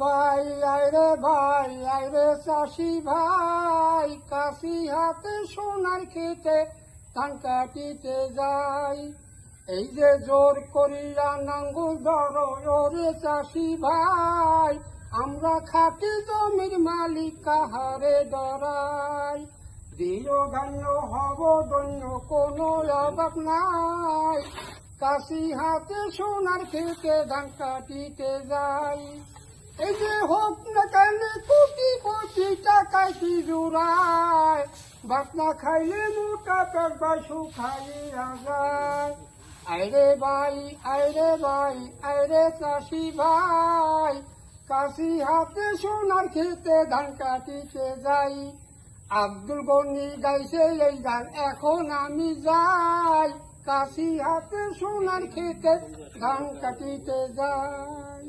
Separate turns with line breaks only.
ভাই আইরে ভাই আইরে চাষি ভাই কাশি হাতে সোনার খেতে ধান কাটিতে যাই। এই যে জোর করিয়া নাঙ্গুল ধরো ওরে চাষি ভাই আমরা খাটি জমির মালিক কাহারে ডরাই দৃঢ় ধান্য হব দৈন্য, কোনো অভাব নাই। কাশি হাতে সোনার খেতে, ধান কাটিতে যাই। এই যে হোক না কেন কোটি কোটি টাকায় কি জুড়ায়? ভাত খাইলে মোটা পেট ভাই শুকাইয়া যায়। আইরে ভাই আইরে ভাই আইরে চাষি ভাই। কাশি হাতে সোনার খেতে, ধান কাটিতে যাই। আব্দুল গনি গাইছে, এই গান। এখন আমি যাই, কাশি হাতে সোনার খেতে, ধান কাটিতে যাই।